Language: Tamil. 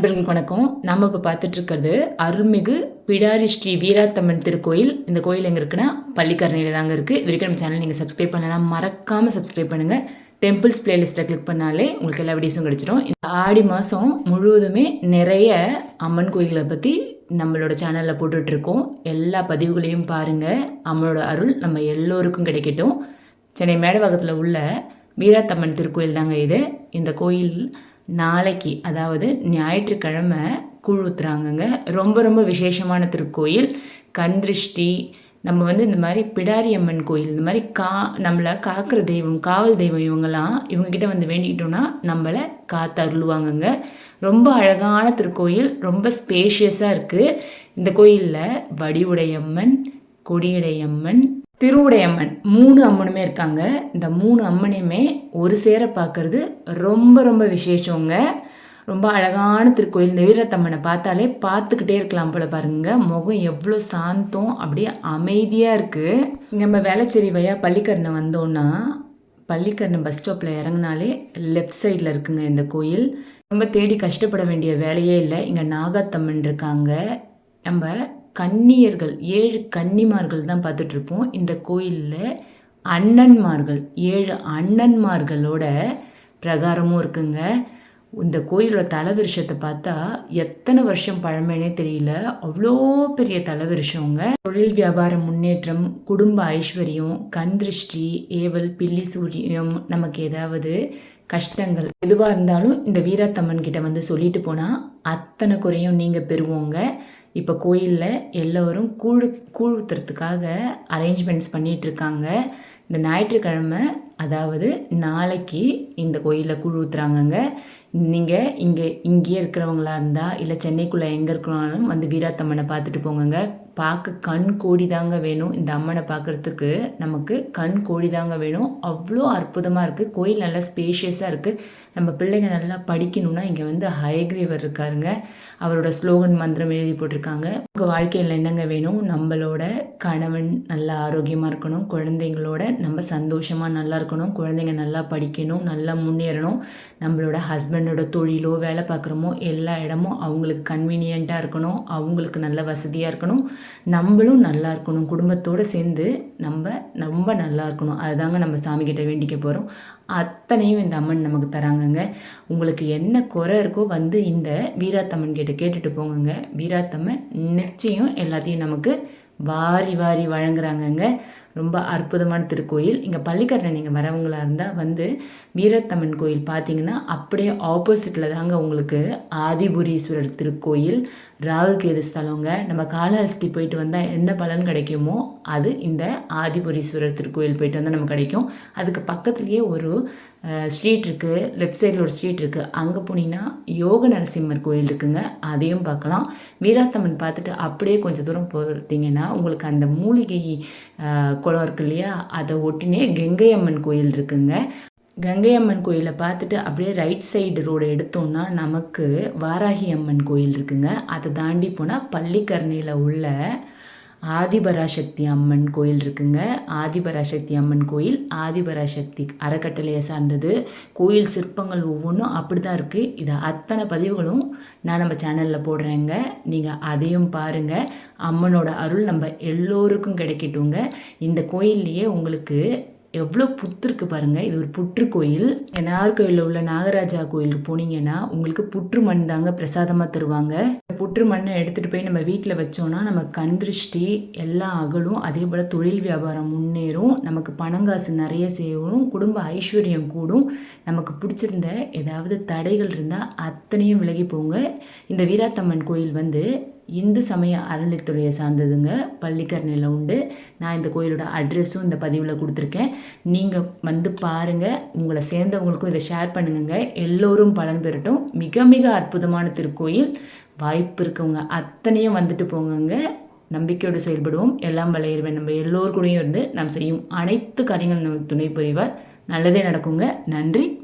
நண்பர்களுக்கு வணக்கம். நம்ம இப்போ பார்த்துட்டு இருக்கிறது அருள்மிகு பிடாரி ஸ்ரீ வீராத்தம்மன் திருக்கோயில். இந்த கோயில் எங்கே இருக்குன்னா பள்ளிக்கரணையில் தாங்க இருக்குது இது வரைக்கும் நம்ம சேனல் நீங்கள் சப்ஸ்கிரைப் பண்ணலாம் மறக்காமல் சப்ஸ்கிரைப் பண்ணுங்கள் டெம்பிள்ஸ் பிளேலிஸ்ட்டை கிளிக் பண்ணாலே உங்களுக்கு எல்லா வீடியோஸும் கிடச்சிரும் இந்த ஆடி மாதம் முழுவதுமே நிறைய அம்மன் கோயில்களை பற்றி நம்மளோட சேனலில் போட்டுட்ருக்கோம். எல்லா பதிவுகளையும் பாருங்கள் அம்மனோட அருள் நம்ம எல்லோருக்கும் கிடைக்கட்டும். சென்னை மேடவாகத்தில் உள்ள வீராத்தம்மன் திருக்கோயில் தாங்க இது. இந்த கோயில் நாளைக்கு அதாவது ஞாயிற்றுக்கிழமை கூழ் ஊற்றுறாங்கங்க ரொம்ப ரொம்ப விசேஷமான திருக்கோயில். கண்திருஷ்டி நம்ம வந்து இந்த மாதிரி பிடாரி அம்மன் கோயில் இந்த மாதிரி கா நம்மளை காக்கிற தெய்வம் காவல் தெய்வம் இவங்கெல்லாம் இவங்ககிட்ட வந்து வேண்டிக்கிட்டோன்னா நம்மளை காத்து அருள்வாங்கங்க ரொம்ப அழகான திருக்கோயில் ரொம்ப ஸ்பேஷியஸாக இருக்குது இந்த கோயிலில் வடிவுடையம்மன் கொடியுடையம்மன் திருவுடையம்மன். மூணு அம்மனுமே இருக்காங்க. இந்த மூணு அம்மனையுமே ஒரு சேர பார்க்கறது ரொம்ப ரொம்ப விசேஷங்க. ரொம்ப அழகான திருக்கோயில். இந்த வீரத்தம்மனை பார்த்தாலே பார்த்துக்கிட்டே இருக்கலாம் போல பாருங்க. முகம் எவ்வளோ சாந்தம் அப்படியே அமைதியாக இருக்குது நம்ம வேளச்சேரி வயா பள்ளிக்கரணை வந்தோன்னா பள்ளிக்கரணை பஸ் ஸ்டாப்பில் இறங்கினாலே லெஃப்ட் சைடில் இருக்குங்க இந்த கோயில். ரொம்ப தேடி கஷ்டப்பட வேண்டிய வேலையே இல்லை. இங்கே நாகாத்தம்மன் இருக்காங்க. நம்ம கன்னியர்கள் ஏழு கன்னிமார்கள் தான் பார்த்துட்ருப்போம். இந்த கோயிலில் அண்ணன்மார்கள் ஏழு அண்ணன்மார்களோட பிரகாரமும் இருக்குங்க. இந்த கோயிலோட தலைவிருஷத்தை பார்த்தா எத்தனை வருஷம் பழமைனே தெரியல. அவ்வளோ பெரிய தலைவிருஷங்க. தொழில் வியாபார முன்னேற்றம் குடும்ப ஐஸ்வர்யம் கண் திருஷ்டி ஏவல் பில்லி சூரியம் நமக்கு ஏதாவது கஷ்டங்கள் எதுவாக இருந்தாலும் இந்த வீராத்தம்மன் கிட்ட வந்து சொல்லிட்டு போனால் அத்தனை குறையும் நீங்கள் பெறுவோங்க. இப்போ கோயிலில் எல்லோரும் கூழ் கூழ் ஊற்றுறதுக்காக அரேஞ்ச்மெண்ட்ஸ் பண்ணிகிட்ருக்காங்க இந்த ஞாயிற்றுக்கிழமை அதாவது நாளைக்கு இந்த கோயிலில் கூழ் ஊற்றுறாங்கங்க நீங்கள் இங்கே இங்கேயே இருக்கிறவங்களா இருந்தால் இல்லை சென்னைக்குள்ளே எங்கே இருக்கிறாலும் வந்து வீராத்தம்மனை பார்த்துட்டு போங்கங்க. பார்க்க கண் கோடி தாங்க வேணும். இந்த அம்மனை பார்க்குறதுக்கு நமக்கு கண் கோடி தாங்க வேணும். அவ்வளோ அற்புதமாக இருக்குது கோயில் நல்லா ஸ்பேஷியஸாக இருக்குது நம்ம பிள்ளைங்க நல்லா படிக்கணும்னா இங்கே வந்து ஹயக்ரீவர் இருக்காருங்க. அவரோட ஸ்லோகன் மந்திரம் எழுதி போட்டிருக்காங்க. உங்கள் வாழ்க்கையில் என்னங்க வேணும்? நம்மளோட கணவன் நல்லா ஆரோக்கியமாக இருக்கணும். குழந்தைங்களோட நம்ம சந்தோஷமாக நல்லா இருக்கணும். குழந்தைங்க நல்லா படிக்கணும் நல்லா முன்னேறணும். நம்மளோட ஹஸ்பண்டோட தொழிலோ வேலை பார்க்குறோமோ எல்லா இடமும் அவங்களுக்கு கன்வீனியண்ட்டாக இருக்கணும் அவங்களுக்கு நல்ல வசதியாக இருக்கணும். நம்மளும் நல்லா இருக்கணும் குடும்பத்தோடு சேர்ந்து நம்ம ரொம்ப நல்லா இருக்கணும். அதுதாங்க நம்ம சாமிக்கிட்ட வேண்டிக்க போகிறோம் அத்தனையும் இந்த அம்மன் நமக்கு தராங்கங்க. உங்களுக்கு என்ன குறை இருக்கோ வந்து இந்த வீராத்தம்மன் கிட்ட கேட்டுட்டு போங்கங்க. வீராத்தம்மன் நிச்சயம் எல்லாத்தையும் நமக்கு வாரி வாரி வழங்குறாங்கங்க. ரொம்ப அற்புதமான திருக்கோயில். இங்கே பள்ளிக்கரணை நீங்கள் வரவங்களாக இருந்தால் வந்து வீரத்தம்மன் கோயில் பார்த்தீங்கன்னா அப்படியே ஆப்போசிட்டில் தாங்க உங்களுக்கு ஆதிபுரீஸ்வரர் திருக்கோயில் ராகு கேது ஸ்தலங்க. நம்ம காலஹஸ்தி போயிட்டு வந்தால் என்ன பலன் கிடைக்குமோ அது இந்த ஆதிபுரீஸ்வரர் திருக்கோயில் போயிட்டு வந்தால் நமக்கு கிடைக்கும். அதுக்கு பக்கத்துலேயே ஒரு ஸ்ட்ரீட் இருக்குது லெஃப்ட் சைடில் ஒரு ஸ்ட்ரீட் இருக்குது அங்கே போனீங்கன்னா யோக நரசிம்மர் கோயில் இருக்குங்க. அதையும் பார்க்கலாம். வீராத்தம்மன் பார்த்துட்டு அப்படியே கொஞ்சம் தூரம் போகிறீங்கன்னா உங்களுக்கு அந்த மூலிகை குளம் இருக்கு இல்லையா? அதை ஒட்டினே கங்கை அம்மன் கோயில் இருக்குங்க. கங்கை அம்மன் கோயிலை பார்த்துட்டு அப்படியே ரைட் சைடு ரோடு எடுத்தோம்னா நமக்கு வாராகி அம்மன் கோயில் இருக்குங்க. அதை தாண்டி போனால் பள்ளிக்கரணையில் உள்ள ஆதிபராசக்தி அம்மன் கோயில் இருக்குங்க. ஆதிபராசக்தி அம்மன் கோயில் ஆதிபராசக்தி அறக்கட்டளையை சார்ந்தது. கோயில் சிற்பங்கள் ஒவ்வொன்றும் அப்படி தான் இருக்குது இது அத்தனை பதிவுகளும் நான் நம்ம சேனலில் போடுறேங்க. நீங்கள் அதையும் பாருங்கள் அம்மனோட அருள் நம்ம எல்லோருக்கும் கிடைக்கட்டுங்க. இந்த கோயில்லையே உங்களுக்கு எவ்வளோ புத்துருக்கு பாருங்கள் இது ஒரு புற்று கோயில். நாகர் கோயிலில் உள்ள நாகராஜா கோயிலுக்கு போனீங்கன்னா உங்களுக்கு புற்று மண் தாங்க பிரசாதமாக தருவாங்க. புற்று மண்ணை எடுத்துகிட்டு போய் நம்ம வீட்டில் வச்சோன்னா நம்ம கண் திருஷ்டி எல்லாம் அகலும் அதே போல் தொழில் வியாபாரம் முன்னேறும். நமக்கு பணங்காசு நிறைய சேரும். குடும்ப ஐஸ்வர்யம் கூடும். நமக்கு பிடிச்சிருந்த ஏதாவது தடைகள் இருந்தால் அத்தனையும் விலகி போங்க. இந்த வீராத்தம்மன் கோயில் வந்து இந்து சமய அறநிலைத்துறையை சார்ந்ததுங்க. பள்ளிக்கரணையில் உண்டு. நான் இந்த கோயிலோட அட்ரெஸும் இந்த பதிவில் கொடுத்துருக்கேன். நீங்கள் வந்து பாருங்கள் உங்களை சேர்ந்தவங்களுக்கும் இதை ஷேர் பண்ணுங்க எல்லோரும் பலன் பெறட்டும். மிக மிக அற்புதமான திருக்கோயில். வாய்ப்பு இருக்கவங்க அத்தனையும் வந்துட்டு போங்கங்க. நம்பிக்கையோடு செயல்படுவோம். எல்லாம் வளையிடுவேன் நம்ம எல்லோரு கூடயும் இருந்து நாம் செய்யும் அனைத்து காரியங்களும் துணை புரிவார். நல்லதே நடக்குங்க. நன்றி.